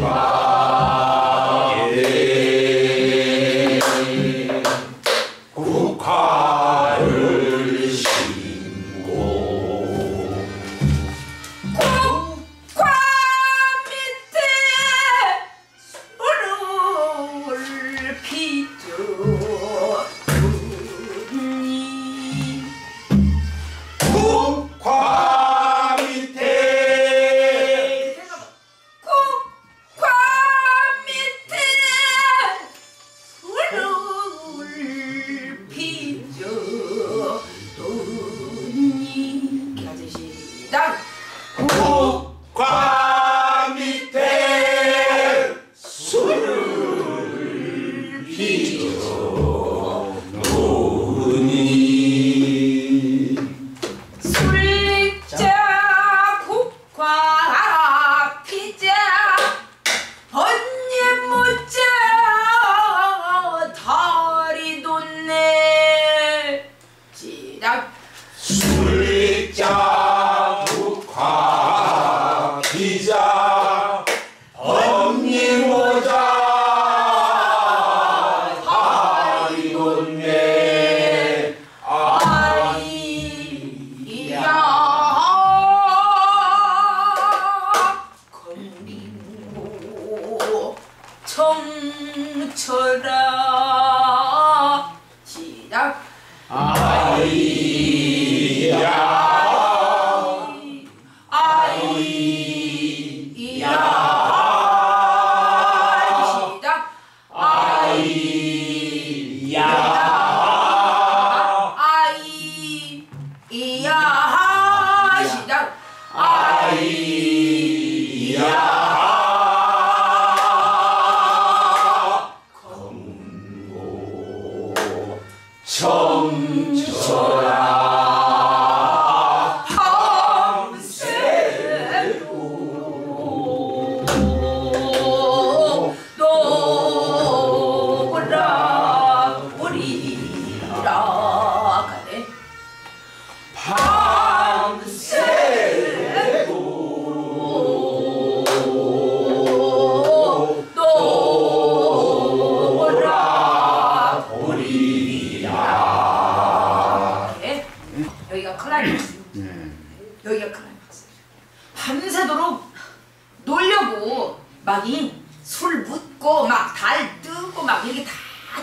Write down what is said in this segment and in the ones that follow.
바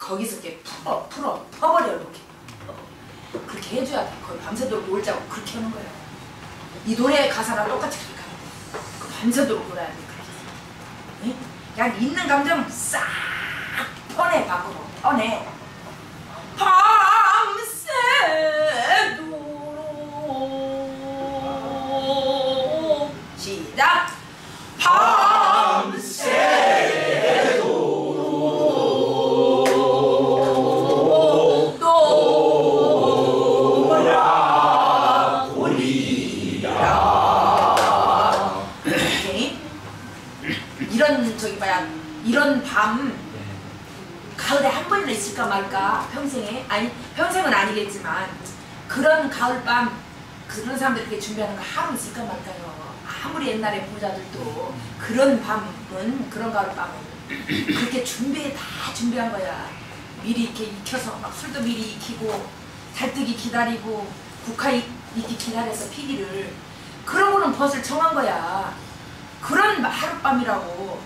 거기서 이렇게 풀어 풀어 퍼버려 이렇게. 그렇게 해줘야 돼. 거의 밤새도록 놀자고 그렇게 하는 거야. 이 노래 가사랑 똑같이 그렇게 하는 거야. 그 밤새도록 놀아야 돼 그렇게 그냥 있는 감정 싹 퍼내 밖으로. 꺼내. 밤새도록. 시작. 밤 밤 가을에 한 번이나 있을까 말까 평생에? 아니 평생은 아니겠지만 그런 가을밤 그런 사람들이 그렇게 준비하는 거 하루 있을까 말까요? 아무리 옛날에 부자들도 그런 밤은 그런 가을밤은 그렇게 준비해 다 준비한 거야. 미리 이렇게 익혀서 막 술도 미리 익히고 달뜨기 기다리고 국화 익기 기다려서 피기를 그러고는 벗을 청한 거야. 그런 하룻밤이라고.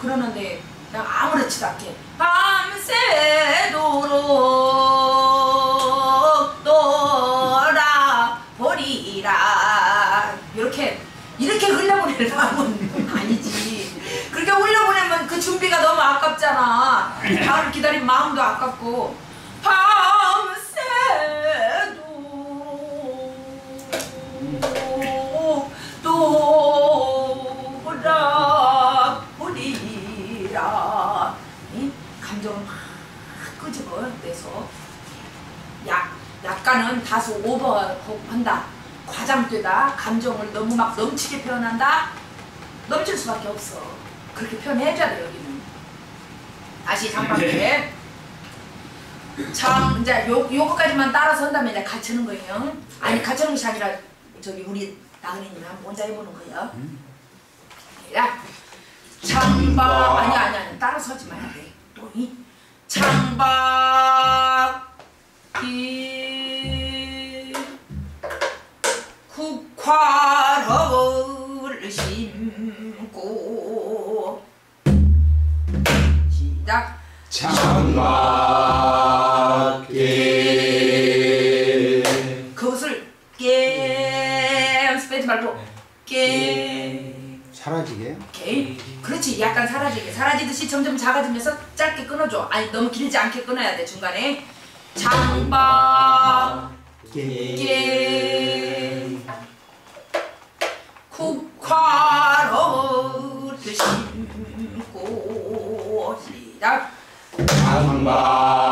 그러는데 그냥 아무렇지도 않게 밤새도록 돌아보리라. 이렇게 이렇게 마음은 아니지. 그렇게 흘려보내면 그 준비가 너무 아깝잖아. 다음을 기다린 마음도 아깝고. 밤 약간은 다소 오버한다. 과장되다. 감정을 너무 막 넘치게 표현한다. 넘칠 수밖에 없어. 그렇게 표현해줘야 돼 여기는. 다시 장방에. 장 이제 요 요거까지만 따라서 한다면 이제 갖추는 거예요. 아니 갖추는 것이 아니라 저기 우리 나은이님 한번 혼자 해보는 거예요. 야 창박. 아니 아니 아니. 따라서 하지 마야 돼 또이 창박 점점 작아지면서 짧게 끊어줘. 아니 너무 길지 않게 끊어야 돼 중간에. 장박 깨 국화를 심고 시작. 창밖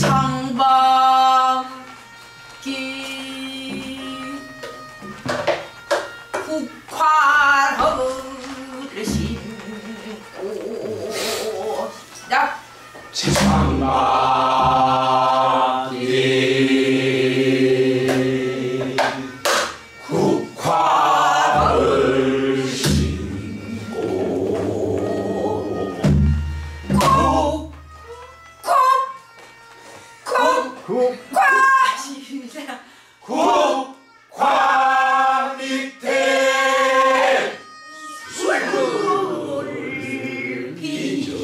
창밖 국화 시작 국화 밑에 술을 비죠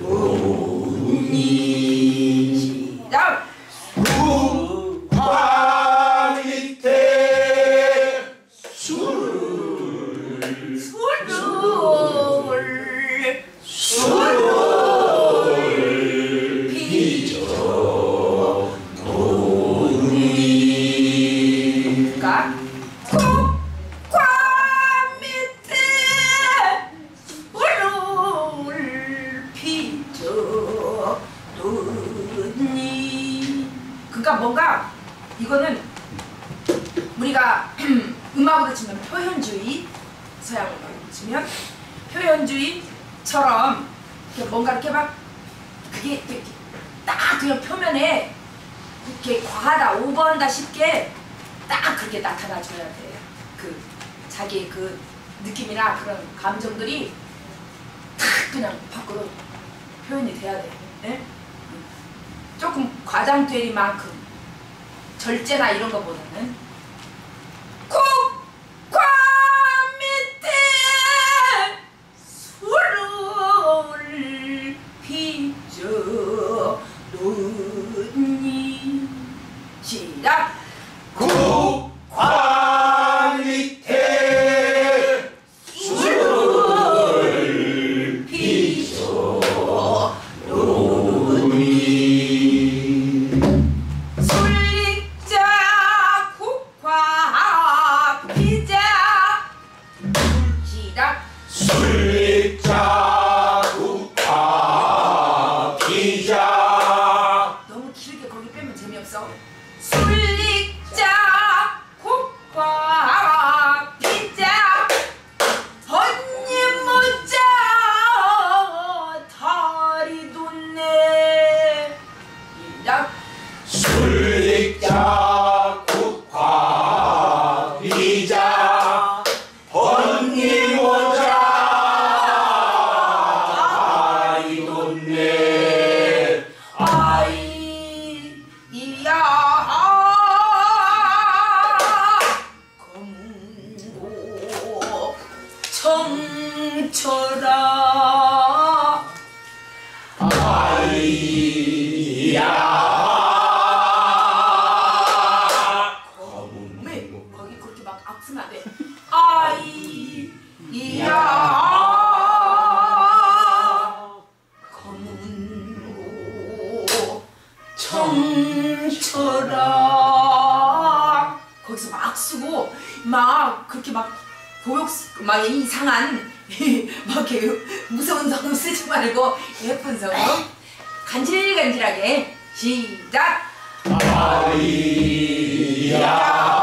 보니 시작 국화 밑에 술을 술을 표현주의, 서양으로 치면 표현주의처럼 이렇게 뭔가 이렇게 막 그게 이렇게 딱 그냥 표면에 이렇게 과하다, 오버한다 싶게 딱 그렇게 나타나줘야 돼. 그 자기의 그 느낌이나 그런 감정들이 탁 그냥 밖으로 표현이 돼야 돼. 예? 조금 과장되리만큼 절제나 이런 거보다는 술자 국화 피자 언니 모자. 다리 돋네 아이 이야. 검고 청철아 아이 야 쓰- 막 이상한 막 이렇게 무서운 성음 쓰지 말고 예쁜 성음 간질간질하게 시작! 아이야